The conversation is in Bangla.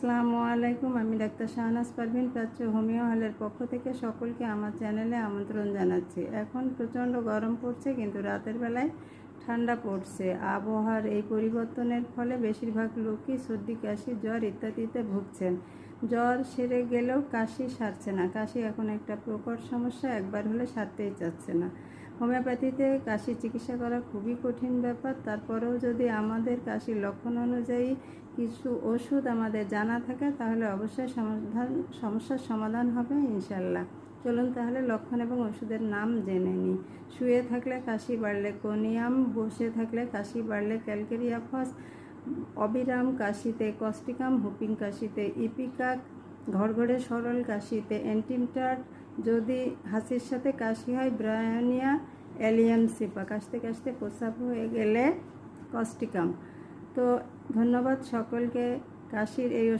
আসসালামু আলাইকুম। আমি ডাক্তার শাহনাজ পারভিন, প্রাচ্য হোমিও হলের পক্ষ থেকে সকলকে আমার চ্যানেলে আমন্ত্রণ জানাচ্ছি। এখন প্রচণ্ড গরম পড়ছে, কিন্তু রাতের বেলায় ঠান্ডা পড়ছে। আবহাওয়ার এই পরিবর্তনের ফলে বেশিরভাগ লোকই সর্দি, কাশি, জ্বর ইত্যাদিতে ভুগছেন। জ্বর সেরে গেলেও কাশি সারছে না। কাশি এখন একটা প্রকট সমস্যা, একবার হলে সারতেই চাচ্ছে না। হোমিওপ্যাথিতে কাশি চিকিৎসা করা খুবই কঠিন ব্যাপার। তারপরেও যদি আমাদের কাশির লক্ষণ অনুযায়ী কিছু ওষুধ আমাদের জানা থাকে, তাহলে অবশ্যই সমাধান, সমস্যার সমাধান হবে ইনশাল্লাহ চলুন তাহলে লক্ষণ এবং ওষুধের নাম জেনে নিই। শুয়ে থাকলে কাশি বাড়লে কোনিয়াম, বসে থাকলে কাশি বাড়লে ক্যালকেরিয়াফস অবিরাম কাশিতে কস্টিকাম, হুপিং কাশিতে ইপিকাক ঘরঘরে সরল কাশিতে অ্যান্টিমটার যদি হাসির সাথে কাশি হয়, ব্রায়ানিয়া অ্যালিয়াম সিপা। কাশতে কাশতে প্রস্রাব হয়ে গেলে কস্টিকাম। তো ধন্যবাদ সকলকে। কাশির এই